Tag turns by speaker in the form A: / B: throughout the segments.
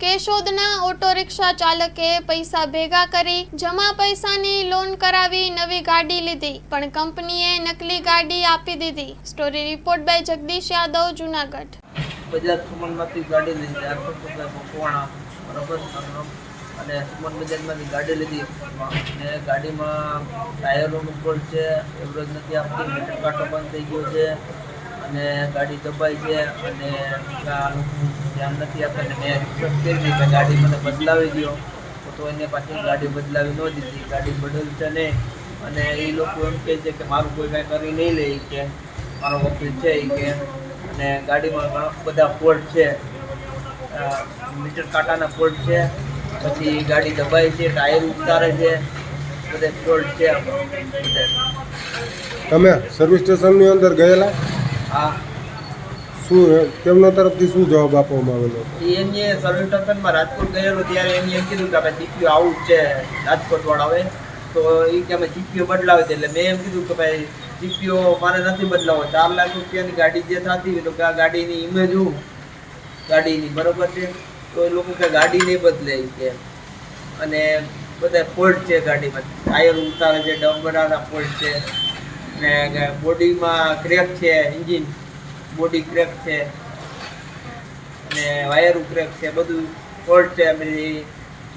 A: કેશોદના auto rickshaw ચાલકે પૈસા ભેગા કરી જમા પૈસાની લોન કરાવી નવી ગાડી લીધી, પણ કંપનીએ નકલી ગાડી આપી દીધી. Story report by Jagdish Yadav, Junagadh.
B: Bajaj સુમનમાંથી ગાડી લીધી, આઠસો રૂપિયા મકવાણા બરોબર? અને સુમન બજાજમાંથી ગાડી લીધી. અને ગાડીમાં ટાયરોનું ફોલ્ટ છે, એવરેજ નથી આપતી મીટર કાંટો બંધ થઈ ગયો છે. અને ગાડી દબાઈ છે અને ધ્યાન નથી આપતા મેં રિક્વેસ્ટ કરી કે ગાડી મને બદલાવી દો તો એને પાછી ગાડી બદલાવી ન દીધી. ગાડી બદલશે નહીં. અને એ લોકો એમ કહે છે કે મારું કોઈ કાંઈ કરી નહીં લે કે. મારો વકીલ છે એ કે. અને ગાડીમાં ઘણા બધા ફોલ્ટ છે. મીટર કાંટાના ફોલ્ટ છે. પછી ગાડી દબાઈ છે, ટાયર ઉતારે છે. બધે ફોલ્ટ છે
C: તમે સર્વિસ સ્ટેશનની અંદર ગયેલા?
B: આ
C: શું તેમના તરફથી શું જવાબ આપવામાં આવેલો?
B: એમને સર્વિસ સ્ટેશનમાં રાજકોટ ગયેલો ત્યારે એમને એમ કીધું કે આપણે જીપીઓ આવું જ છે રાજકોટ વાળાવે તો એ કે અમે જીપીઓ બદલાવે છે એટલે મેં એમ કીધું કે ભાઈ જીપીઓ મારે નથી બદલાવો ચાર લાખ રૂપિયાની ગાડી જે થતી હોય તો કે આ ગાડીની ઇમેજ હું ગાડીની બરોબર છે? તો એ લોકો કે ગાડી નહીં બદલે કે. અને બધા ફોલ્ટ છે ગાડીમાં. ટાયર ઉતારે છે ડમ્બરાના ફોલ્ટ છે. ને બોડીમાં ક્રેક છે એન્જિન બોડી ક્રેક છે અને વાયર ક્રેક છે બધું ફોલ્ટ છે બધી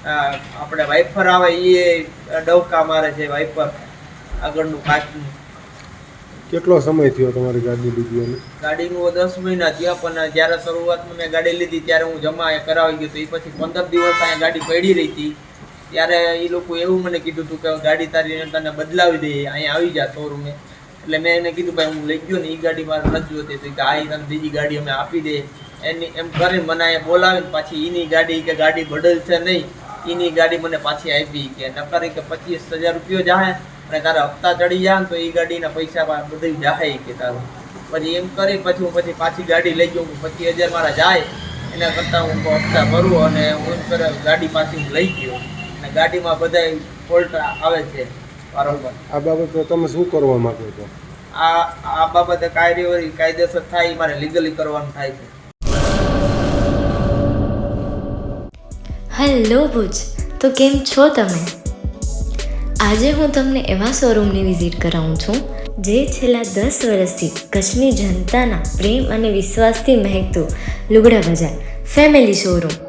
B: આપણે વાઇપર આવે એ ડવકા મારે છે વાઇપર આગળનું કાચનું
C: કેટલો સમય થયો તમારી ગાડી લીધી
B: ગાડીનું દસ મહિના થયા પણ જ્યારે શરૂઆતમાં મેં ગાડી લીધી ત્યારે હું જમા કરાવી ગયો તો એ પછી પંદર દિવસ અહીંયા ગાડી પડી રહી હતી. ત્યારે એ લોકો એવું મને કીધું હતું કે ગાડી તારી તને બદલાવી દઈએ, અહીંયા આવી જા શોરૂમે એટલે મેં એને કીધું, ભાઈ, હું લઈ ગયો ને એ ગાડી, મારે નથી જોતી તો કે આ તને બીજી ગાડી અમે આપી દે એની, એમ કરીને મને અહીંયા બોલાવીને પાછી એની ગાડી કે ગાડી બદલશે નહીં એની ગાડી મને પાછી આપી કે નકર કે પચીસ હજાર રૂપિયો જાહે અને તારા હપ્તા ચડી જાય તો એ ગાડીના પૈસા બધી જાહે કે તારું. પછી એમ કરી, પછી હું પછી પાછી ગાડી લઈ ગયો, હું પચીસ હજાર મારા જાય, એના કરતાં હું હપ્તા ભરું અને હું એમ કરે ગાડી પાછી લઈ ગયો. અને ગાડીમાં બધા ફોલ્ટ આવે છે વારંવાર.
C: આ બાબતે તમે શું કરવા માંગો છો?
B: આ આ બાબતે કાર્યવાહી કાયદેસર થાય મારે લીગલી કરવાનું થાય છે.
D: હેલો ભુજ. તો કેમ છો તમે? આજે હું તમને એવા શોરૂમની વિઝિટ કરાવું છું જે છેલ્લા દસ વર્ષથી કચ્છની જનતાના પ્રેમ અને વિશ્વાસથી મહેકતું લુગડા બજાર ફેમિલી શોરૂમ